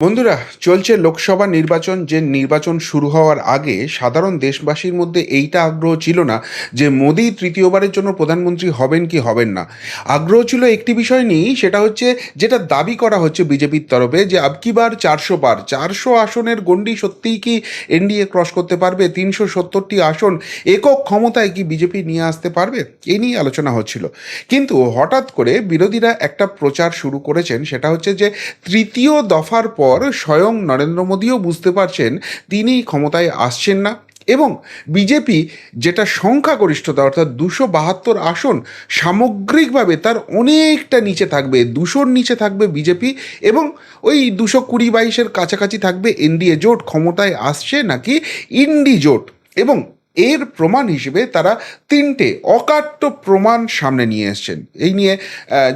বন্ধুরা, চলছে লোকসভা নির্বাচন। যে নির্বাচন শুরু হওয়ার আগে সাধারণ দেশবাসীর মধ্যে এইটা আগ্রহ ছিল না যে মোদি তৃতীয়বারের জন্য প্রধানমন্ত্রী হবেন কি হবেন না। আগ্রহ ছিল একটি বিষয় নিয়েই, সেটা হচ্ছে যেটা দাবি করা হচ্ছে বিজেপির তরফে যে আবকিবার চারশো বার, চারশো আসনের গণ্ডি সত্যিই কি এনডিএ ক্রস করতে পারবে? তিনশো সত্তরটি আসন একক ক্ষমতায় কি বিজেপি নিয়ে আসতে পারবে? এই নিয়ে আলোচনা হচ্ছিল। কিন্তু হঠাৎ করে বিরোধীরা একটা প্রচার শুরু করেছেন, সেটা হচ্ছে যে তৃতীয় দফার পর স্বয়ং নরেন্দ্র মোদীও বুঝতে পারছেন তিনি ক্ষমতায় আসছেন না এবং বিজেপি যেটা সংখ্যাগরিষ্ঠতা, অর্থাৎ দুশো বাহাত্তর আসন, সামগ্রিকভাবে তার অনেকটা নিচে থাকবে, দুশোর নিচে থাকবে বিজেপি এবং ওই দুশো কুড়ি বাইশের কাছাকাছি থাকবে এনডিএ জোট, ক্ষমতায় আসছে নাকি ইন্ডি জোট এবং এর প্রমাণ হিসেবে তারা তিনটে অকাট্য প্রমাণ সামনে নিয়ে এসছেন। এই নিয়ে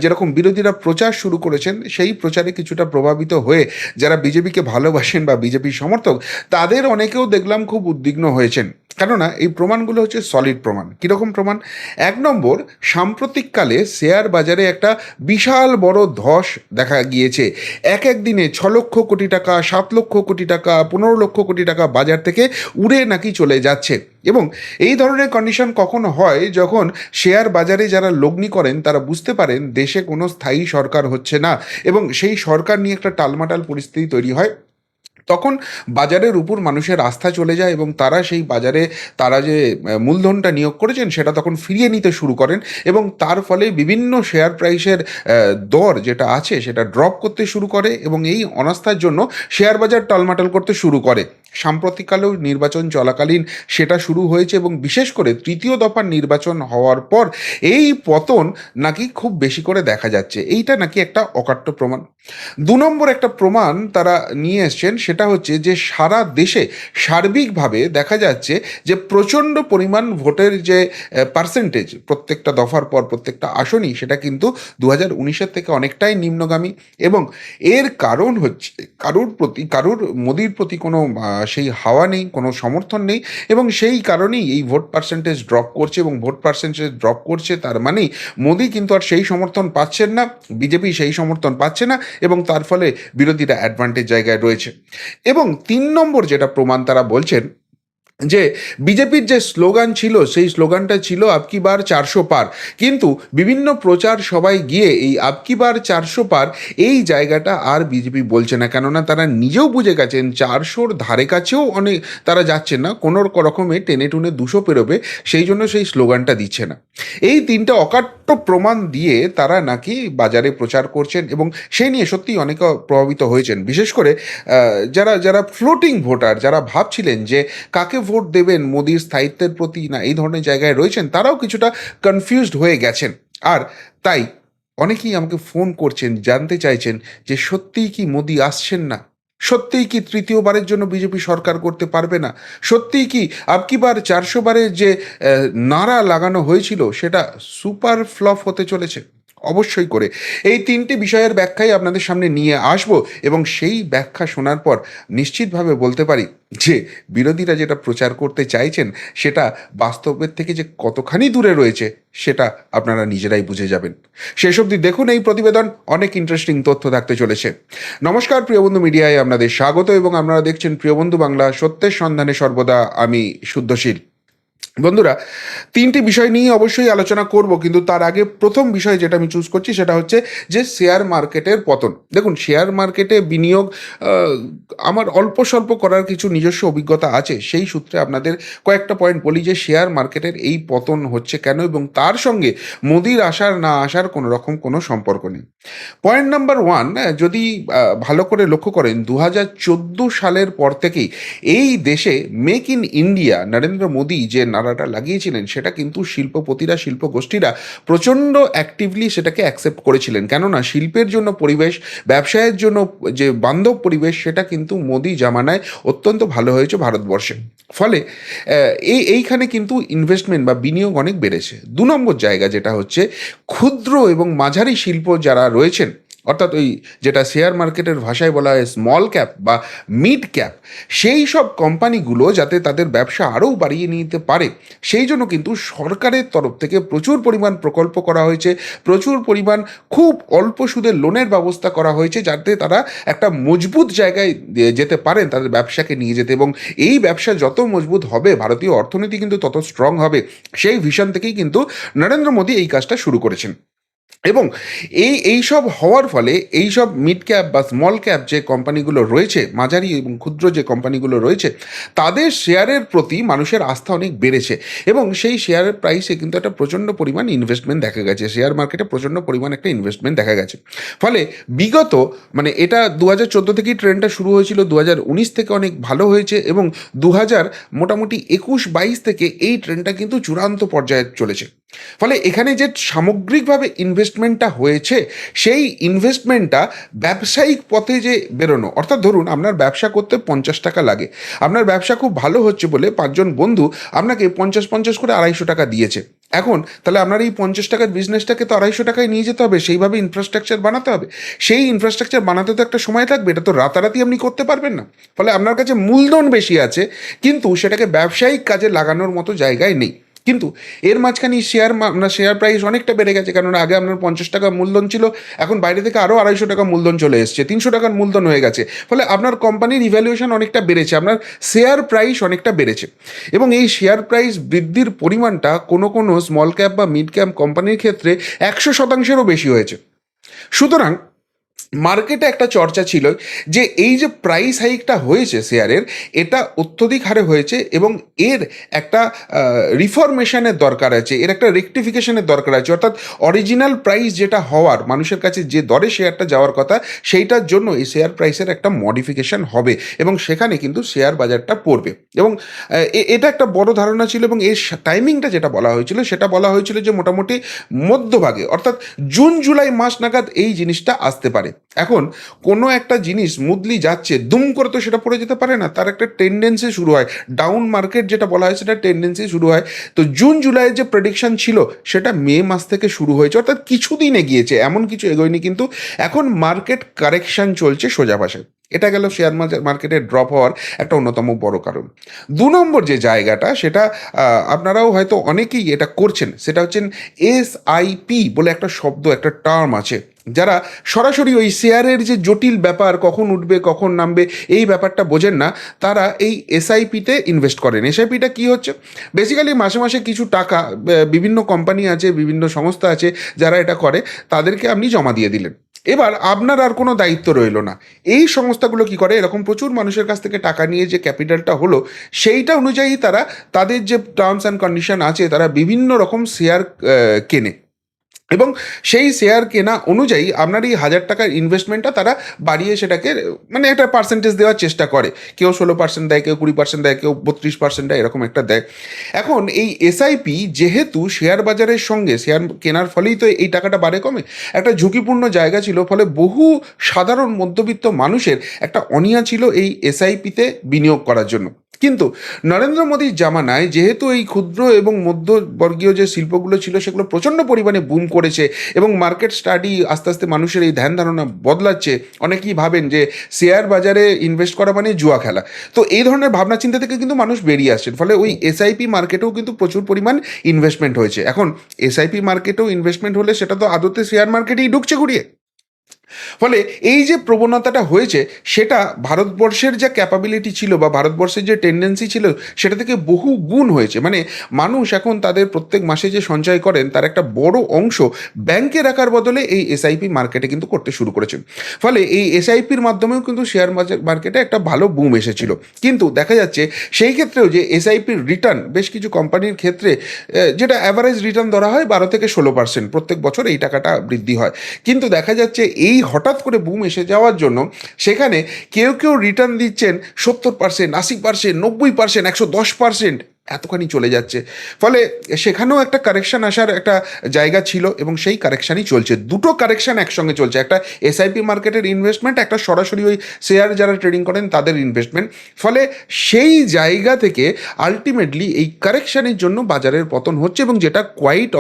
যেরকম বিরোধীরা প্রচার শুরু করেছেন, সেই প্রচারে কিছুটা প্রভাবিত হয়ে যারা বিজেপিকে ভালোবাসেন বা বিজেপির সমর্থক, তাদের অনেকেও দেখলাম খুব উদ্বিগ্ন হয়েছেন। কেননা এই প্রমাণগুলো হচ্ছে সলিড প্রমাণ। কীরকম প্রমাণ? এক নম্বর, সাম্প্রতিককালে শেয়ার বাজারে একটা বিশাল বড় ধস দেখা গিয়েছে। এক এক দিনে ছ লক্ষ কোটি টাকা, সাত লক্ষ কোটি টাকা, পনেরো লক্ষ কোটি টাকা বাজার থেকে উড়ে নাকি চলে যাচ্ছে। এবং এই ধরনের কন্ডিশন কখন হয় যখন শেয়ার বাজারে যারা লগ্নি করেন, তারা বুঝতে পারেন দেশে কোনো স্থায়ী সরকার হচ্ছে না। এবং সেই সরকার নিয়ে একটা টালমাটাল পরিস্থিতি তৈরি হয়। তখন বাজারের উপর মানুষের আস্থা চলে যায় এবং তারা সেই বাজারে তারা যে মূলধনটা নিয়োগ করেছেন সেটা তখন ফিরিয়ে নিতে শুরু করেন এবং তার ফলে বিভিন্ন শেয়ার প্রাইসের দর যেটা আছে সেটা ড্রপ করতে শুরু করে এবং এই অনাস্থার জন্য শেয়ার বাজার টালমাটাল করতে শুরু করে। সাম্প্রতিককালেও নির্বাচন চলাকালীন সেটা শুরু হয়েছে এবং বিশেষ করে তৃতীয় দফার নির্বাচন হওয়ার পর এই পতন নাকি খুব বেশি করে দেখা যাচ্ছে। এইটা নাকি একটা অকাট্য প্রমাণ। দু নম্বর একটা প্রমাণ তারা নিয়ে এসছেন সেটা হচ্ছে যে সারা দেশে সার্বিকভাবে দেখা যাচ্ছে যে প্রচণ্ড পরিমাণ ভোটের যে পার্সেন্টেজ প্রত্যেকটা দফার পর প্রত্যেকটা আসনই সেটা কিন্তু দু হাজার উনিশের থেকে অনেকটাই নিম্নগামী এবং এর কারণ হচ্ছে, কারুর প্রতি, কারুর মোদির প্রতি কোনো সেই হাওয়া নেই, কোনো সমর্থন নেই এবং সেই কারণেই এই ভোট পার্সেন্টেজ ড্রপ করছে এবং ভোট পার্সেন্টেজ ড্রপ করছে তার মানেই মোদি কিন্তু আর সেই সমর্থন পাচ্ছেন না, বিজেপি সেই সমর্থন পাচ্ছে না এবং তার ফলে বিরোধীরা অ্যাডভান্টেজ জায়গায় রয়েছে। এবং তিন নম্বর যেটা প্রমাণ তারা বলছেন যে বিজেপির যে স্লোগান ছিল, সেই স্লোগানটা ছিল আপকি বার চারশো পার। কিন্তু বিভিন্ন প্রচার সবাই গিয়ে এই আপকি বার চারশো পার, এই জায়গাটা আর বিজেপি বলছে না। কেননা তারা নিজেও বুঝে গেছেন, চারশোর ধারে কাছেও অনেক তারা যাচ্ছেন না, কোনো রকমে টেনে টুনে দুশো পেরোবে, সেই জন্য সেই স্লোগানটা দিচ্ছে না। এই তিনটা অকাট্য প্রমাণ দিয়ে তারা নাকি বাজারে প্রচার করছেন এবং সেই নিয়ে সত্যিই অনেকে প্রভাবিত হয়েছেন। বিশেষ করে যারা যারা ফ্লোটিং ভোটার যারা ভাবছিলেন যে কাকে ভোট দেবেন মোদির স্থায়িত্বের প্রতি না এই ধরনের জায়গায় রয়েছেন, তারাও কিছুটা কনফিউজড হয়ে গেছেন। আর তাই অনেকেই আমাকে ফোন করছেন, জানতে চাইছেন যে সত্যিই কি মোদি আসছেন না? সত্যিই কি তৃতীয়বারের জন্য বিজেপি সরকার করতে পারবে না? সত্যিই কি আপকিবার চারশো বারের যে নাড়া লাগানো হয়েছিল, সেটা সুপার ফ্লপ হতে চলেছে? অবশ্যই করে। এই তিনটি বিষয়ের ব্যাখ্যাই আপনাদের সামনে নিয়ে আসব এবং সেই ব্যাখ্যা শোনার পর নিশ্চিতভাবে বলতে পারি যে বিরোধীরা যেটা প্রচার করতে চাইছেন, সেটা বাস্তবের থেকে যে কতখানি দূরে রয়েছে, সেটা আপনারা নিজেরাই বুঝে যাবেন। শেষ অবধি দেখুন, এই প্রতিবেদন অনেক ইন্টারেস্টিং তথ্য থাকতে চলেছে। নমস্কার, প্রিয়বন্ধু মিডিয়ায় আপনাদের স্বাগত এবং আপনারা দেখছেন প্রিয়বন্ধু বাংলা সত্যের সন্ধানে সর্বদা আমি শুদ্ধশীল। বন্ধুরা, তিনটি বিষয় নিয়ে অবশ্যই আলোচনা করব, কিন্তু তার আগে প্রথম বিষয় যেটা আমি চুজ করছি সেটা হচ্ছে যে শেয়ার মার্কেটের পতন। দেখুন শেয়ার মার্কেটে বিনিয়োগ আমার অল্প স্বল্প করার কিছু নিজস্ব অভিজ্ঞতা আছে, সেই সূত্রে আপনাদের কয়েকটা পয়েন্ট বলি যে শেয়ার মার্কেটের এই পতন হচ্ছে কেন এবং তার সঙ্গে মোদির আসার না আসার কোনো রকম কোনো সম্পর্ক নেই। পয়েন্ট নাম্বার ওয়ান যদি ভালো করে লক্ষ্য করেন দু হাজার চোদ্দ সালের পর থেকেই এই দেশে make in India Narendra Modi যে নারাটা লাগিয়েছিলেন, সেটা কিন্তু শিল্পপতিরা শিল্প গোষ্ঠীরা প্রচণ্ড অ্যাক্টিভলি সেটাকে অ্যাকসেপ্ট করেছিলেন। কেননা শিল্পের জন্য পরিবেশ, ব্যবসায়ের জন্য যে বান্ধব পরিবেশ, সেটা কিন্তু মোদি জামানায় অত্যন্ত ভালো হয়েছে ভারতবর্ষে। ফলে এই, এইখানে কিন্তু ইনভেস্টমেন্ট বা বিনিয়োগ অনেক বেড়েছে। দু নম্বর জায়গা যেটা হচ্ছে, ক্ষুদ্র এবং মাঝারি শিল্প যারা রয়েছেন অর্থাৎ ওই যেটা শেয়ার মার্কেটের ভাষায় বলা হয় স্মল ক্যাপ বা মিড ক্যাপ সেই সব কোম্পানিগুলো যাতে তাদের ব্যবসা আরও বাড়িয়ে নিতে পারে। সেই জন্য কিন্তু সরকারের তরফ থেকে প্রচুর পরিমাণ প্রকল্প করা হয়েছে, প্রচুর পরিমাণ খুব অল্প সুদের লোনের ব্যবস্থা করা হয়েছে যাতে তারা একটা মজবুত জায়গায় যেতে পারেন, তাদের ব্যবসাকে নিয়ে যেতে। এবং এই ব্যবসা যত মজবুত হবে, ভারতীয় অর্থনীতি কিন্তু তত স্ট্রং হবে। সেই ভিশন থেকেই কিন্তু নরেন্দ্র মোদী এই কাজটা শুরু করেছেন। এবং এই এই সব হওয়ার ফলে এই সব মিড ক্যাপ বা স্মল ক্যাপ যে কোম্পানিগুলো রয়েছে, মাঝারি এবং ক্ষুদ্র যে কোম্পানিগুলো রয়েছে, তাদের শেয়ারের প্রতি মানুষের আস্থা অনেক বেড়েছে। এবং সেই শেয়ারের প্রাইসে কিন্তু একটা প্রচণ্ড পরিমাণ ইনভেস্টমেন্ট দেখা গেছে। শেয়ার মার্কেটে প্রচণ্ড পরিমাণ একটা ইনভেস্টমেন্ট দেখা গেছে। ফলে বিগত মানে এটা দু হাজার চোদ্দ থেকেই ট্রেন্ডটা শুরু হয়েছিল দু হাজার উনিশ থেকে অনেক ভালো হয়েছে এবং দু হাজার মোটামুটি একুশ বাইশ থেকে এই ট্রেন্ডটা কিন্তু চূড়ান্ত পর্যায়ে চলেছে। ফলে এখানে যে সামগ্রিকভাবে ইনভেস্টমেন্টটা হয়েছে, সেই ইনভেস্টমেন্টটা ব্যবসায়িক পথে যে বেরোনো, অর্থাৎ ধরুন আপনার ব্যবসা করতে পঞ্চাশ টাকা লাগে, আপনার ব্যবসা খুব ভালো হচ্ছে বলে পাঁচজন বন্ধু আপনাকে পঞ্চাশ পঞ্চাশ করে আড়াইশো টাকা দিয়েছে। এখন তাহলে আপনার এই পঞ্চাশ টাকার বিজনেসটাকে তো আড়াইশো টাকায় নিয়ে যেতে হবে, সেইভাবে ইনফ্রাস্ট্রাকচার বানাতে হবে। সেই ইনফ্রাস্ট্রাকচার বানাতে তো একটা সময় লাগবে এটা তো রাতারাতি আপনি করতে পারবেন না। ফলে আপনার কাছে মূলধন বেশি আছে, কিন্তু সেটাকে ব্যবসায়িক কাজে লাগানোর মতো জায়গায় নেই। কিন্তু এর মাঝখানে শেয়ার আপনার শেয়ার প্রাইস অনেকটা বেড়ে গেছে কারণ আগে আপনার পঞ্চাশ টাকা মূলধন ছিল, এখন বাইরে থেকে আরও আড়াইশো টাকা মূলধন চলে এসছে, তিনশো টাকার মূলধন হয়ে গেছে। ফলে আপনার কোম্পানির ইভ্যালুয়েশন অনেকটা বেড়েছে, আপনার শেয়ার প্রাইস অনেকটা বেড়েছে। এবং এই শেয়ার প্রাইস বৃদ্ধির পরিমাণটা কোনো কোনো স্মল ক্যাপ বা মিড ক্যাপ কোম্পানির ক্ষেত্রে একশো শতাংশেরও বেশি হয়েছে। সুতরাং মার্কেটে একটা চর্চা ছিল যে এই যে প্রাইস হাইকটা হয়েছে শেয়ারের এটা অত্যধিক হারে হয়েছে এবং এর একটা রিফরমেশনের দরকার আছে, এর একটা রেকটিফিকেশনের দরকার আছে। অর্থাৎ অরিজিনাল প্রাইস যেটা হওয়ার, মানুষের কাছে যে দরে শেয়ারটা যাওয়ার কথা, সেইটার জন্য এই শেয়ার প্রাইসের একটা মডিফিকেশন হবে এবং সেখানে কিন্তু শেয়ার বাজারটা পড়বে। এবং এটা একটা বড় ধারণা ছিল এবং এর টাইমিংটা যেটা বলা হয়েছিল, সেটা বলা হয়েছিল যে মোটামুটি মধ্যভাগে, অর্থাৎ জুন, জুলাই মাস নাগাদ এই জিনিসটা আসতে পারে। এখন কোনো একটা জিনিস মুদলি যাচ্ছে, দুম করে তো সেটা পড়ে যেতে পারে না। তার একটা টেন্ডেন্সি শুরু হয়। ডাউন মার্কেট যেটা বলা হয় সেটা টেন্ডেন্সি শুরু হয়। তো জুন জুলাইয়ের যে প্রেডিকশন ছিল, সেটা মে মাস থেকে শুরু হয়েছে। অর্থাৎ কিছুদিন এগিয়েছে, এমন কিছু এগোয়নি কিন্তু এখন মার্কেট কারেকশন চলছে সোজা ভাষায়। এটা গেল শেয়ার মার্কেটে ড্রপ হওয়ার একটা অন্যতম বড় কারণ। দু নম্বর যে জায়গাটা, সেটা আপনারাও হয়তো অনেকেই এটা করছেন। সেটা হচ্ছেন এস আইপি বলে একটা শব্দ, একটা টার্ম আছে। যারা সরাসরি ওই শেয়ারের যে জটিল ব্যাপার, কখন উঠবে, কখন নামবে, এই ব্যাপারটা বোঝেন না, তারা এই এসআইপিতে ইনভেস্ট করেন। এসআইপিটা কী হচ্ছে? বেসিক্যালি মাসে মাসে কিছু টাকা বিভিন্ন কোম্পানি আছে, বিভিন্ন সংস্থা আছে, যারা এটা করে, তাদেরকে আপনি জমা দিয়ে দিলেন। এবার আপনার আর কোনো দায়িত্ব রইল না। এই সংস্থাগুলো কি করে? এরকম প্রচুর মানুষের কাছ থেকে টাকা নিয়ে যে ক্যাপিটালটা হলো, সেইটা অনুযায়ী তারা তাদের যে টার্মস অ্যান্ড কন্ডিশন আছে, তারা বিভিন্ন রকম শেয়ার কেনে। এবং সেই শেয়ার কেনা অনুযায়ী আপনার এই হাজার টাকার ইনভেস্টমেন্টটা তারা বাড়িয়ে সেটাকে মানে একটা পার্সেন্টেজ দেওয়ার চেষ্টা করে। কেউ ষোলো পার্সেন্ট দেয়, কেউ কুড়ি পার্সেন্ট দেয়, কেউ বত্রিশ পার্সেন্ট দেয়, এরকম একটা দেয়। এখন এই এসআইপি যেহেতু শেয়ার বাজারের সঙ্গে শেয়ার কেনার ফলেই তো এই টাকাটা বাড়ে কমে, একটা ঝুঁকিপূর্ণ জায়গা ছিল, ফলে বহু সাধারণ মধ্যবিত্ত মানুষের একটা অনিয়া ছিল এই এসআইপিতে বিনিয়োগ করার জন্য। কিন্তু নরেন্দ্র মোদীর জামানায় যেহেতু এই ক্ষুদ্র এবং মধ্যবর্গীয় যে শিল্পগুলো ছিল, সেগুলো প্রচণ্ড পরিমাণে বুম করেছে এবং মার্কেট স্টাডি আস্তে আস্তে মানুষের এই ধ্যান ধারণা বদলাচ্ছে, অনেকেই ভাবেন যে শেয়ার বাজারে ইনভেস্ট করা মানে জুয়া খেলা। তো এই ধরনের ভাবনা চিন্তা থেকে কিন্তু মানুষ বেরিয়ে আসছেন, ফলে ওই এসআইপি মার্কেটেও কিন্তু প্রচুর পরিমাণ ইনভেস্টমেন্ট হয়েছে। এখন এসআইপি মার্কেটেও ইনভেস্টমেন্ট হলে সেটা তো আদতে শেয়ার মার্কেটেই ঢুকছে ঘুরিয়ে। ফলে এই যে প্রবণতাটা হয়েছে, সেটা ভারতবর্ষের যে ক্যাপাবিলিটি ছিল বা ভারতবর্ষের যে টেন্ডেন্সি ছিল, সেটা থেকে বহু গুণ হয়েছে। মানে মানুষ এখন তাদের প্রত্যেক মাসে যে সঞ্চয় করেন, তার একটা বড় অংশ ব্যাংকে রাখার বদলে এই এসআইপি মার্কেটে কিন্তু করতে শুরু করেছেন। ফলে এই এসআইপির মাধ্যমেও কিন্তু শেয়ার মার্কেটে একটা ভালো বুম এসেছিল। কিন্তু দেখা যাচ্ছে, সেই ক্ষেত্রেও যে এসআইপির রিটার্ন বেশ কিছু কোম্পানির ক্ষেত্রে যেটা অ্যাভারেজ রিটার্ন ধরা হয় বারো থেকে ষোলো পার্সেন্ট প্রত্যেক বছর এই টাকাটা বৃদ্ধি হয়। কিন্তু দেখা যাচ্ছে, এই হঠাৎ করে বুম এসে যাওয়ার জন্য সেখানে কেউ কেউ রিটার্ন দিচ্ছেন সত্তর পার্সেন্ট আশি পার্সেন্ট নব্বই পার্সেন্ট একশো দশ পার্সেন্ট এতখানি চলে যাচ্ছে। ফলে সেখানেও একটা কারেকশন আসার একটা জায়গা ছিল এবং সেই কারেকশানই চলছে। দুটো কারেকশন একসঙ্গে চলছে। একটা এসআইপি মার্কেটের ইনভেস্টমেন্ট একটা সরাসরি ওই শেয়ার যারা ট্রেডিং করেন তাদের ইনভেস্টমেন্ট ফলে সেই জায়গা থেকে আলটিমেটলি এই কারেকশানের জন্য বাজারের পতন হচ্ছে এবং যেটা কোয়াইট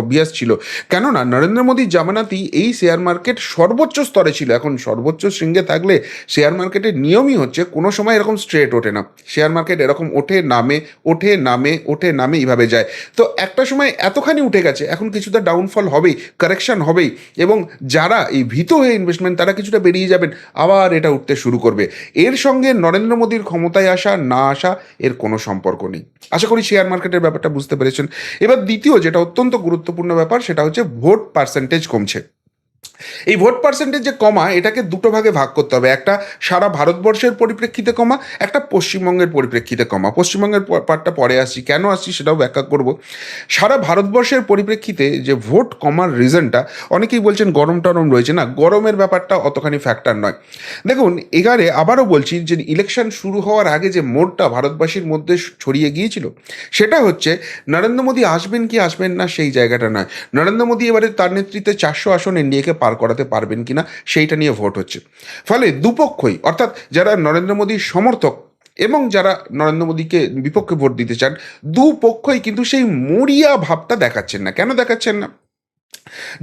অবভিয়াস ছিল। কেননা নরেন্দ্র মোদীর জামানাতেই এই শেয়ার মার্কেট সর্বোচ্চ স্তরে ছিল। এখন সর্বোচ্চ শৃঙ্গে থাকলে শেয়ার মার্কেটের নিয়মই হচ্ছে কোনো সময় এরকম স্ট্রেট ওঠে না। শেয়ার মার্কেট এরকম ওঠে, নামে ওঠে নামে, ওঠে নামে এইভাবে যায়। তো একটা সময় এতখানি উঠে গেছে, এখন কিছুটা ডাউনফল হবেই কারেকশন হবেই, এবং যারা এই ভীত হয়ে ইনভেস্টমেন্ট তারা কিছুটা বেরিয়ে যাবেন, আবার এটা উঠতে শুরু করবে। এর সঙ্গে নরেন্দ্র মোদীর ক্ষমতায় আসা, না আসা, এর কোনো সম্পর্ক নেই। আশা করি শেয়ার মার্কেটের ব্যাপারটা বুঝতে পেরেছেন। এবার দ্বিতীয়, যেটা অত্যন্ত গুরুত্বপূর্ণ ব্যাপার, সেটা হচ্ছে ভোট পার্সেন্টেজ কমছে। এই ভোট পার্সেন্টেজ যে কমা, এটাকে দুটো ভাগে ভাগ করতে হবে। একটা সারা ভারতবর্ষের পরিপ্রেক্ষিতে কমা, একটা পশ্চিমবঙ্গের পরিপ্রেক্ষিতে কমা। পশ্চিমবঙ্গের পার্টটা পরে আসছি, কেন আসছি সেটাও ব্যাখ্যা করব। সারা ভারতবর্ষের পরিপ্রেক্ষিতে যে ভোট কমার রিজনটা অনেকেই বলছেন গরম টরম রয়েছে। না, গরমের ব্যাপারটা অতখানি ফ্যাক্টর নয়। দেখুন, এখানে আবারও বলছি যে ইলেকশন শুরু হওয়ার আগে যে মোডটা ভারতবাসীর মধ্যে ছড়িয়ে গিয়েছিল, সেটা হচ্ছে নরেন্দ্র মোদী আসবেন কি আসবেন না সেই জায়গাটা নয়। নরেন্দ্র মোদী এবারে তার নেতৃত্বে চারশো আসন এনডিএকে পার করাতে পারবেন কিনা সেইটা নিয়ে ভোট হচ্ছে। ফলে দুপক্ষই, অর্থাৎ যারা নরেন্দ্র মোদীর সমর্থক এবং যারা নরেন্দ্র মোদীকে বিপক্ষে ভোট দিতে চান, দুপক্ষই কিন্তু সেই মরিয়া ভাবটা দেখাচ্ছেন না। কেন দেখাচ্ছেন না?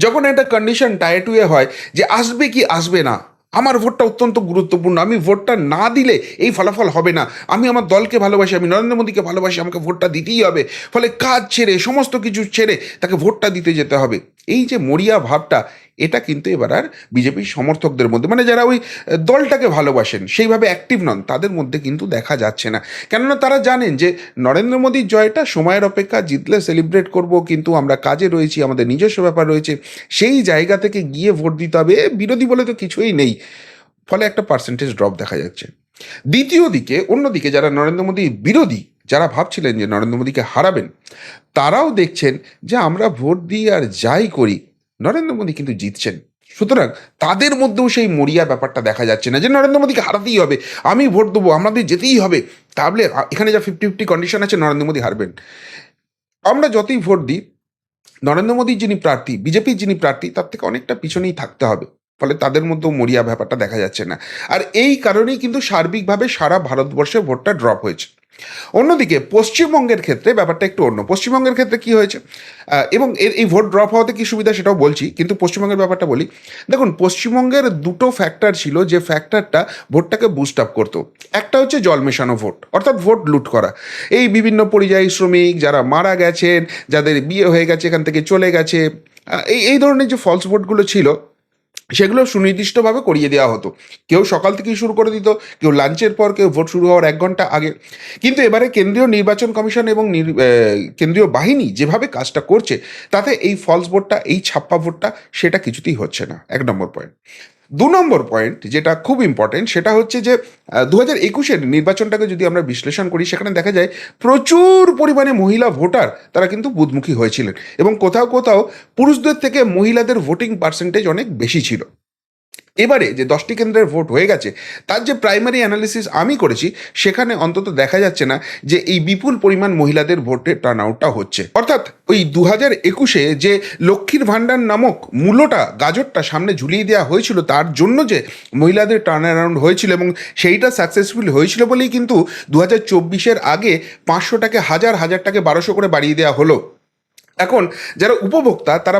যখন একটা কন্ডিশন টায়াটুয়ে হয় যে আসবে কি আসবে না, আমার ভোটটা অত্যন্ত গুরুত্বপূর্ণ, আমি ভোটটা না দিলে এই ফলাফল হবে না, আমি আমার দলকে ভালোবাসি, আমি নরেন্দ্র মোদীকে ভালোবাসি, আমাকে ভোটটা দিতেই হবে, ফলে কাজ ছেড়ে, সমস্ত কিছু ছেড়ে তাকে ভোটটা দিতে যেতে হবে। এই যে মরিয়া ভাবটা, এটা কিন্তু এবার আর বিজেপির সমর্থকদের মধ্যে মানে যারা ওই দলটাকে ভালোবাসেন, সেইভাবে অ্যাক্টিভ নন, তাদের মধ্যে কিন্তু দেখা যাচ্ছে না। কেননা তারা জানেন যে নরেন্দ্র মোদীর জয়টা সময়ের অপেক্ষা জিতলে সেলিব্রেট করব, কিন্তু আমরা কাজে রয়েছি, আমাদের নিজস্ব ব্যাপার রয়েছে, সেই জায়গা থেকে গিয়ে ভোট দিতে হবে, বিরোধী বলে তো কিছুই নেই। ফলে একটা পার্সেন্টেজ ড্রপ দেখা যাচ্ছে। দ্বিতীয় দিকে, অন্যদিকে যারা নরেন্দ্র মোদী বিরোধী যারা ভাবছিলেন যে নরেন্দ্র মোদীকে হারাবেন, তারাও দেখছেন যে আমরা ভোট দিয়ে আর যাই করি, নরেন্দ্র মোদী কিন্তু জিতছেন। সুতরাং তাদের মধ্যেও সেই মরিয়া ব্যাপারটা দেখা যাচ্ছে না যে নরেন্দ্র মোদীকে হারাতেই হবে, আমি ভোট দেবো আমাদের যেতেই হবে। তাহলে এখানে যা ফিফটি ফিফটি কন্ডিশন আছে, নরেন্দ্র মোদী হারবেন। আমরা যতই ভোট দিই, নরেন্দ্র মোদীর যিনি প্রার্থী, বিজেপির যিনি প্রার্থী, তার থেকে অনেকটা পিছনেই থাকতে হবে। ফলে তাদের মধ্যেও মরিয়া ব্যাপারটা দেখা যাচ্ছে না। আর এই কারণেই কিন্তু সার্বিকভাবে সারা ভারতবর্ষে ভোটটা ড্রপ হয়েছে। অন্যদিকে পশ্চিমবঙ্গের ক্ষেত্রে ব্যাপারটা একটু অন্য। পশ্চিমবঙ্গের ক্ষেত্রে কি হয়েছে? এবং এর এই ভোট ড্রপ হওয়াতে কী সুবিধা সেটাও বলছি, কিন্তু পশ্চিমবঙ্গের ব্যাপারটা বলি। দেখুন, পশ্চিমবঙ্গের দুটো ফ্যাক্টর ছিল যে ফ্যাক্টরটা ভোটটাকে বুস্ট আপ করতো। একটা হচ্ছে জল মেশানো ভোট, অর্থাৎ ভোট লুট করা। এই বিভিন্ন পরিযায়ী শ্রমিক যারা মারা গেছেন, যাদের বিয়ে হয়ে গেছে, এখান থেকে চলে গেছে এই এই ধরনের যে ফলস ভোটগুলো ছিল সেগুলো সুনির্দিষ্টভাবে করিয়ে দেওয়া হতো। কেউ সকাল থেকেই শুরু করে দিত, কেউ লাঞ্চের পর, কেউ ভোট শুরু হওয়ার এক ঘণ্টা আগে। কিন্তু এবারে কেন্দ্রীয় নির্বাচন কমিশন এবং কেন্দ্রীয় বাহিনী যেভাবে কাজটা করছে, তাতে এই ফলস ভোটটা এই ছাপ্পা ভোটটা সেটা কিছুতেই হচ্ছে না। এক নম্বর পয়েন্ট দু নম্বর পয়েন্ট যেটা খুব ইম্পর্টেন্ট সেটা হচ্ছে যে দু হাজার একুশের নির্বাচনটাকে যদি আমরা বিশ্লেষণ করি, সেখানে দেখা যায় প্রচুর পরিমাণে মহিলা ভোটার তারা কিন্তু বুধমুখী হয়েছিলেন এবং কোথাও কোথাও পুরুষদের থেকে মহিলাদের ভোটিং পার্সেন্টেজ অনেক বেশি ছিল। এবারে যে দশটি কেন্দ্রের ভোট হয়ে গেছে, তার যে প্রাইমারি অ্যানালিসিস আমি করেছি, সেখানে অন্তত দেখা যাচ্ছে না যে এই বিপুল পরিমাণ মহিলাদের ভোটের টার্ন আউটটা হচ্ছে। অর্থাৎ ওই দু হাজার একুশে যে লক্ষ্মীর ভাণ্ডার নামক মূল্যটা, গাজরটা সামনে ঝুলিয়ে দেওয়া হয়েছিল, তার জন্য যে মহিলাদের টার্ন অ্যারাউন্ড হয়েছিল এবং সেইটা সাকসেসফুল হয়েছিল বলেই কিন্তু দু হাজার চব্বিশের আগে পাঁচশোটাকে হাজার হাজারটাকে বারোশো করে বাড়িয়ে দেওয়া হলো। এখন যারা উপভোক্তা, তারা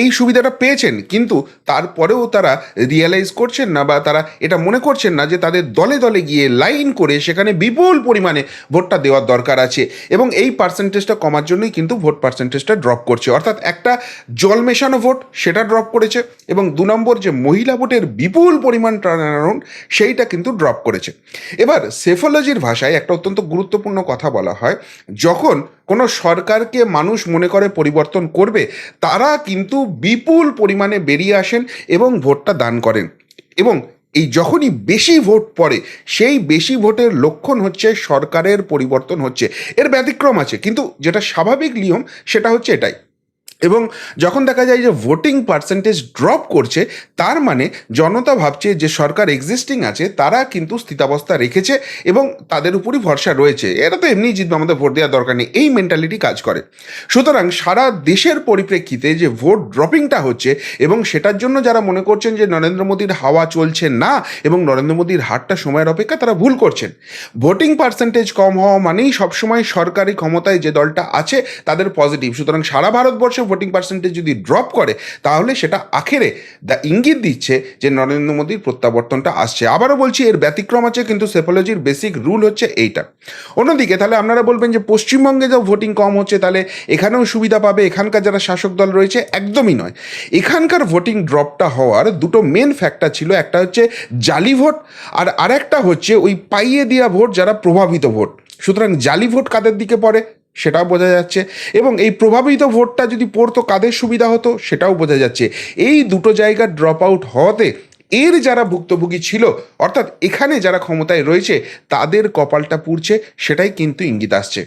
এই সুবিধাটা পেয়েছেন, কিন্তু তারপরেও তারা রিয়েলাইজ করছেন না বা তারা এটা মনে করছেন না যে তাদের দলে দলে গিয়ে লাইন করে সেখানে বিপুল পরিমাণে ভোটটা দেওয়ার দরকার আছে এবং এই পার্সেন্টেজটা কমার জন্যই কিন্তু ভোট পার্সেন্টেজটা ড্রপ করছে। অর্থাৎ একটা জল মেশানো ভোট সেটা ড্রপ করেছে এবং দু নম্বর যে মহিলা ভোটের বিপুল পরিমাণ টার্ন সেইটা কিন্তু ড্রপ করেছে। এবার সেফোলজির ভাষায় একটা অত্যন্ত গুরুত্বপূর্ণ কথা বলা হয়, যখন কোনো সরকারকে মানুষ মনে করে পরিবর্তন করবে, তারা কিন্তু বিপুল পরিমাণে বেরিয়ে আসেন এবং ভোটটা দান করেন। এবং এই যখনই বেশি ভোট পড়ে, সেই বেশি ভোটের লক্ষণ হচ্ছে সরকারের পরিবর্তন হচ্ছে। এর ব্যতিক্রম আছে, কিন্তু যেটা স্বাভাবিক নিয়ম, সেটা হচ্ছে এটাই। এবং যখন দেখা যায় যে ভোটিং পার্সেন্টেজ ড্রপ করছে, তার মানে জনতা ভাবছে যে সরকার এক্সিস্টিং আছে, তারা কিন্তু স্থিতাবস্থা রেখেছে এবং তাদের উপরই ভরসা রয়েছে। এরা তো এমনিই জিতবে, আমাদের ভোট দেওয়ার দরকার নেই। এই মেন্টালিটি কাজ করে। সুতরাং সারা দেশের পরিপ্রেক্ষিতে যে ভোট ড্রপিংটা হচ্ছে এবং সেটার জন্য যারা মনে করছেন যে নরেন্দ্র মোদীর হাওয়া চলছে না এবং নরেন্দ্র মোদীর হারটা সময়ের অপেক্ষা, তারা ভুল করছেন। ভোটিং পার্সেন্টেজ কম হওয়া মানেই সবসময় সরকারি ক্ষমতায় যে দলটা আছে, তাদের পজিটিভ সুতরাং সারা ভারতবর্ষে ভোটিং পার্সেন্টেজ যদি ড্রপ করে, তাহলে সেটা আখেরে দ্য ইঙ্গিত দিচ্ছে যে নরেন্দ্র মোদীর প্রত্যাবর্তনটা আসছে। আবারও বলছি, এর ব্যতিক্রম আছে কিন্তু সেফোলজির বেসিক রুল হচ্ছে এইটা। অন্যদিকে তাহলে আপনারা বলবেন যে পশ্চিমবঙ্গে যা ভোটিং কম হচ্ছে, তাহলে এখানেও সুবিধা পাবে? এখানকার যারা শাসক দল রয়েছে, একদমই নয়। এখানকার ভোটিং ড্রপটা হওয়ার দুটো মেন ফ্যাক্টর ছিল। একটা হচ্ছে জালি ভোট আর আরেকটা হচ্ছে ওই পাইয়ে দেওয়া ভোট যারা প্রভাবিত ভোট সুতরাং জালি ভোট কাদের দিকে পড়ে? সেটাও বোঝা যাচ্ছে। এবং এই প্রভাবিত ভোটটা যদি পড়তো, কাদের সুবিধা হতো, সেটাও বোঝা যাচ্ছে। এই দুটো জায়গা ড্রপ আউট হওয়াতে এর যারা ভুক্তভোগী ছিল, অর্থাৎ এখানে যারা ক্ষমতায় রয়েছে, তাদের কপালটা পুড়ছে, সেটাই কিন্তু ইঙ্গিত আসছে।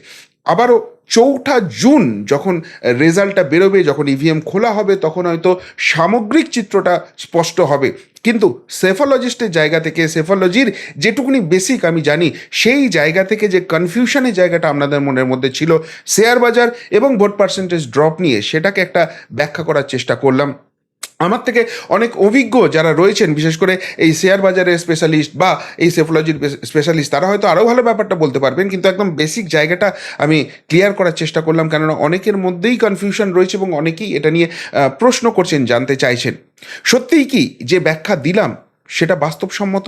আবারও চৌঠা জুন যখন রেজাল্টটা বেরোবে, যখন ইভিএম খোলা হবে, তখন হয়তো সামগ্রিক চিত্রটা স্পষ্ট হবে। কিন্তু সেফোলজিস্টের জায়গা থেকে সেফোলজির যেটুকুনি বেসিক আমি জানি, সেই জায়গা থেকে যে কনফিউশনের জায়গাটা আপনাদের মনের মধ্যে ছিল শেয়ার বাজার এবং ভোট পার্সেন্টেজ ড্রপ নিয়ে, সেটাকে একটা ব্যাখ্যা করার চেষ্টা করলাম। আমার থেকে অনেক অভিজ্ঞ যারা রয়েছেন, বিশেষ করে এই শেয়ার বাজারের স্পেশালিস্ট বা এই সেফোলজির স্পেশালিস্ট তারা হয়তো আরও ভালো ব্যাপারটা বলতে পারবেন, কিন্তু একদম বেসিক জায়গাটা আমি ক্লিয়ার করার চেষ্টা করলাম, কেননা অনেকের মধ্যেই কনফিউশন রয়েছে এবং অনেকেই এটা নিয়ে প্রশ্ন করছেন, জানতে চাইছেন। সত্যিই কি যে ব্যাখ্যা দিলাম, সেটা বাস্তবসম্মত?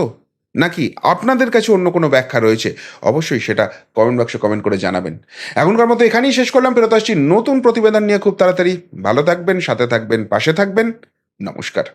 নাকি আপনাদের কাছে অন্য কোনো ব্যাখ্যা রয়েছে? অবশ্যই সেটা কমেন্ট বক্সে কমেন্ট করে জানাবেন। এখনকার মতো এখানেই শেষ করলাম, ফেরত আসছি নতুন প্রতিবেদন নিয়ে খুব তাড়াতাড়ি। ভালো থাকবেন, সাথে থাকবেন, পাশে থাকবেন। নমস্কার।